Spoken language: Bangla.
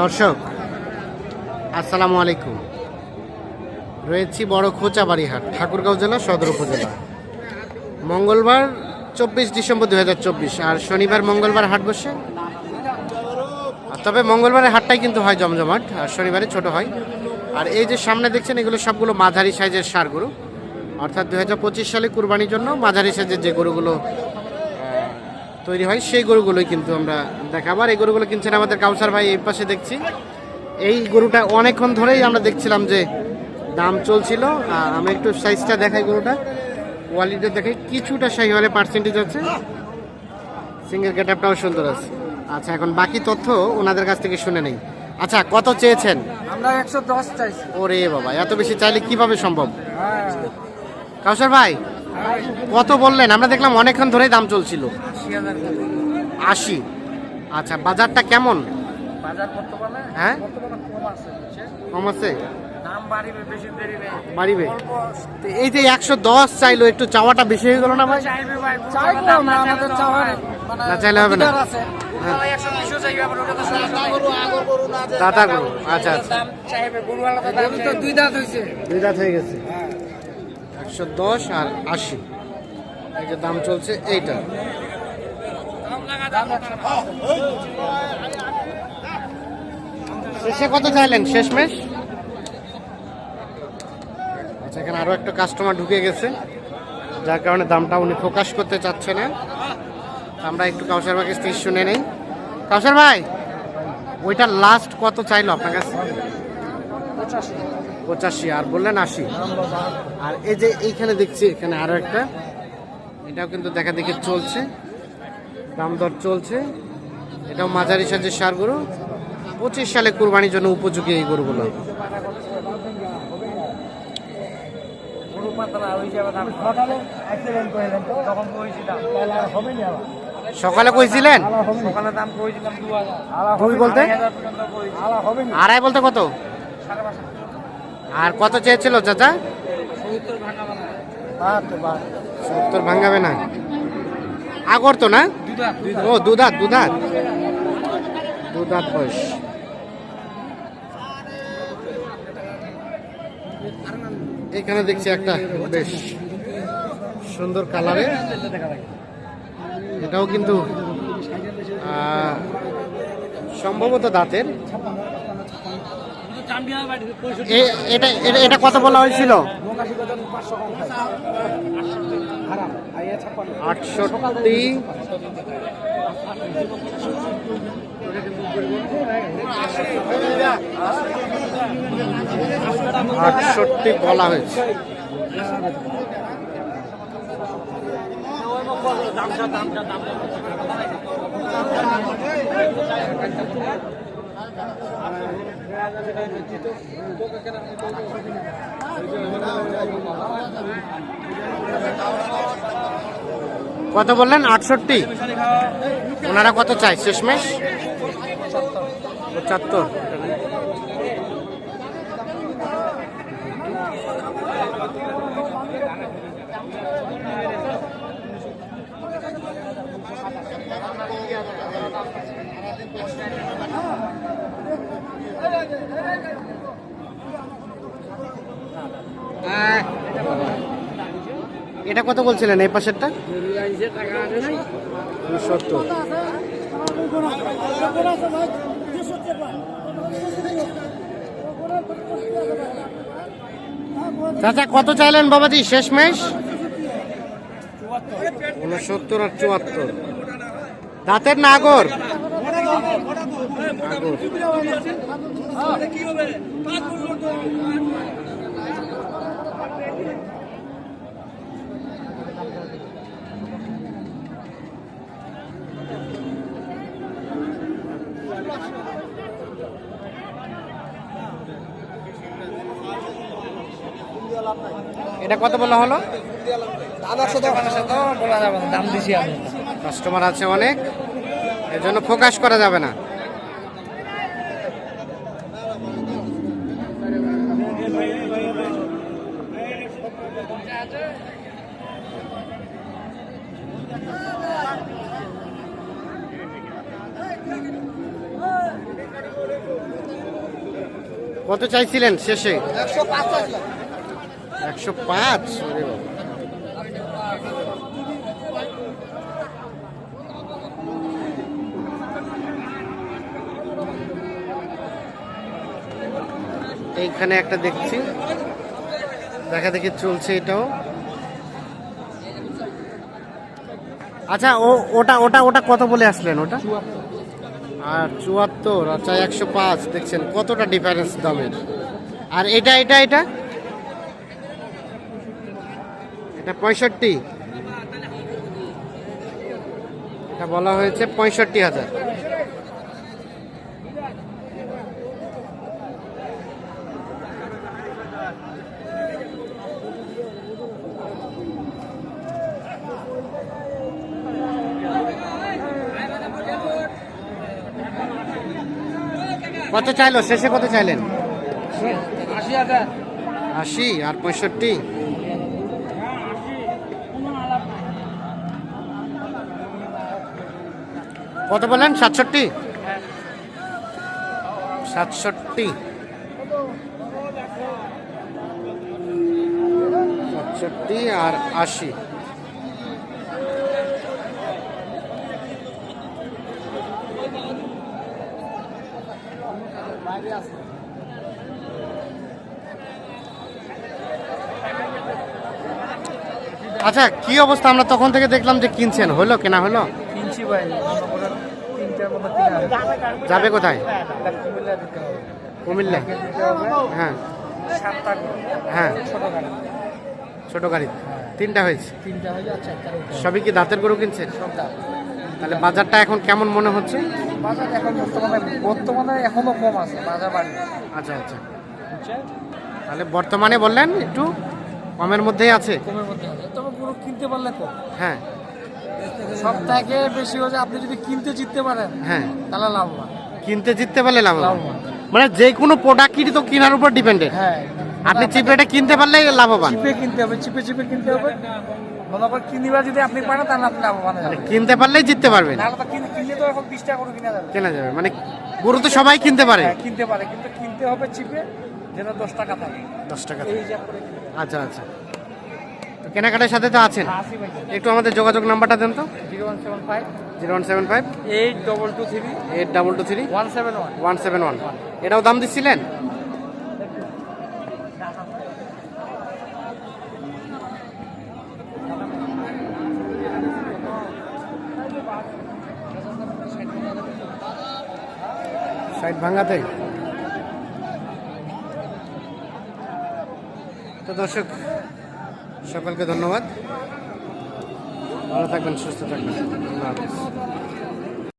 দর্শক, আসসালামু আলাইকুম। রয়েছি বড় খোঁচাবাড়ি হাট ঠাকুরগাঁও জেলা, সদর উপজেলা। মঙ্গলবার চব্বিশ ডিসেম্বর দু হাজার চব্বিশ, আর শনিবার মঙ্গলবার হাট বসে। তবে মঙ্গলবারের হাটটাই কিন্তু হয় জমজমাট, আর শনিবারে ছোট হয়। আর এই যে সামনে দেখছেন, এগুলো সবগুলো মাঝারি সাইজের সার গরু। অর্থাৎ দুই হাজার পঁচিশ সালে কুরবানির জন্য মাঝারি সাইজের যে গরুগুলো তৈরি হয় সেই গরুগুলোই কিন্তু আমরা দেখাবো। আর এই গরুগুলো কিনছেন আমাদের কাউসার ভাই এই পাশে দেখছি। এই গরুটা অনেকক্ষণ ধরেই আমরা দেখছিলাম যে দাম চলছিল। আর আমি একটু সাইজটা দেখাই গরুটা। কোয়ালিটি দেখাই কিছুটা শাহিওয়ালে পার্সেন্টেজ আছে। সিঙ্গেল গেটআপটাও সুন্দর আছে। আচ্ছা এখন বাকি তথ্য ওনাদের কাছ থেকে শুনে নেই। আচ্ছা কত চেয়েছেন? আমরা একশো দশ চাইছি। ওরে বাবা এত বেশি চাইলে কীভাবে সম্ভব? হ্যাঁ। কাউসার ভাই কত বললেন? আমরা দেখলাম অনেকক্ষণ ধরেই দাম চলছিল। আশি আচ্ছা বাজারটা কেমন? বাজার বর্তমানে হ্যাঁ? বর্তমানে কম আছে? কম আছে? দাম বাড়িবে বেশি দেরি নেই বাড়িবে তো এই যে একশো দশ চাইলো একটু চাওয়াটা বেশি হয়ে গেল না ভাই? আমাদের চাওয়ার মানে না চাইলে হবে না। সমস্যা নাই। দাদা গরু আচ্ছা আচ্ছা। দুই দাঁত হয়েছে দুই দাঁত হয়ে গেছে। একশো দশ আর আশি। এই যে দাম চলছে এইটা। শেষে কত চাইলেন? শেষমেশ? আচ্ছা এখানে আরও একটা কাস্টমার ঢুকে গেছে। যার কারণে দামটা উনি প্রকাশ করতে চাচ্ছে না। আমরা একটু কাউসার ভাইকে থেকে শুনে নেই। কাউসার ভাই, ওইটা লাস্ট কত চাইলো আপনার কাছে? পঁচাশি। আর বললেন আশি। আর এই যে এইখানে দেখছি, এখানে আরও একটা। এটাও কিন্তু দেখা দেখি চলছে। দাম দর চলছে। এটাও মাঝারি সাজের সার গরু। পঁচিশ সালে কুরবানির জন্য উপযোগী এই গরুগুলো। সকালে কইছিলেন? দুই বলতে? আড়াই বলতে কত? আর কত চেয়েছিল চাচা? সত্তর ভাঙাবে না। আগর তো না ও দুধাত দুধাত দুধাত বয়স। এখানে দেখছি একটা বেশ সুন্দর কালারের এটাও কিন্তু আহ, সম্ভবত দাঁতের। এ- এটা এটা- এটা কত বলা হয়েছিল? আটষট্টি। আটষট্টি বলা হয়েছে। কত বললেন? আটষট্টি। ওনারা কত চাই শেষমেশ? পঁচাত্তর। এটা কত বলছিলেন এই পাশেরটা? সত্তর। চাচা কত চাইলেন বাবাজি শেষ শেষমেশ? উনসত্তর আর চুয়াত্তর। দাঁতের না আগর এটা কত বলা হলো? বলা যাবে দাম দিছি আমি। কাস্টমার আছে অনেক এর জন্য ফোকাস করা যাবে না। কত চাইছিলেন শেষে? একশো পাঁচ একশো পাঁচ। এইখানে একটা দেখছি। দেখা দেখি চলছে এটাও। আচ্ছা ও, ওটা ওটা ওটা কত বলে আসলেন ওটা? আর চুয়াত্তর আচ্ছা একশো পাঁচ, দেখছেন, কতটা ডিফারেন্স দামের? আর এটা এটা এটা? এটা পঁয়ষট্টি। এটা বলা হয়েছে পঁয়ষট্টি হাজার। কত চাইলো? শেষে কত চাইলেন? আশি আশি আর পঁয়ষট্টি। কত বলেন? সাতষট্টি? সাতষট্টি। সাতষট্টি আর আশি। আচ্ছা কি অবস্থা? আমরা তখন থেকে দেখলাম যে কিনছেন। হলো কেনা হলো? কিনছি ভাই তিনটার মতো যাবে কোথায়? কুমিল্লা। হ্যাঁ। সাতটা হ্যাঁ। ছোট গাড়ি। তিনটা হয়েছে? হয়ে সবই কি দাঁতের গরু সবটা তাহলে বাজারটা এখন কেমন মনে হচ্ছে? বাজার এখন বর্তমানে বর্তমানে এখনও কম আছে বাজার বাড়ি আচ্ছা আচ্ছা। তাহলে বর্তমানে বললেন একটু কমের মধ্যেই আছে। কমের মধ্যে আছে। তবে গরু কিনতে পারলে কম। হ্যাঁ। সব থেকে বেশি হচ্ছে আপনি যদি কিনতে জিততে পারেন হ্যাঁ। তাহলে লাভবান কিনতে জিততে পারলে লাভ লাভবান মানে যে কোনো প্রোডাক্টই তো কেনার উপর ডিপেন্ডেড হ্যাঁ। আপনি চিপ রেটে কিনতে পারলেই লাভবান। চিপে কিনতে হবে চিপে চিপে কিনতে হবে। মনে করেন কিনিবার যদি আপনি পারেন তাহলে আপনি লাভবান হয়ে মানে কিনতে পারলেই জিততে পারবেন। নাহলে তো কিনলে তো এখন বিশ টাকা করে কিনা যাবে। কেনা যাবে। মানে গরু তো সবাই কিনতে পারে। হ্যাঁ কিনতে পারে। কিন্তু কিনতে হবে চিপে যেন দশ টাকা থাকে। দশ টাকা আচ্ছা আচ্ছা। কেনাকাটার সাথে তো আছেন। একটু আমাদের যোগাযোগ নাম্বারটা দেন তো। Zero one seven five. Zero one seven five. Eight double two three. Eight double two three one seven one. One seven one. এটাও দাম দিচ্ছিলেন? সাইড ভাঙাতে তো দর্শক সকলকে ধন্যবাদ। ভালো থাকবেন সুস্থ থাকবেন। আল্লাহ হাফেজ।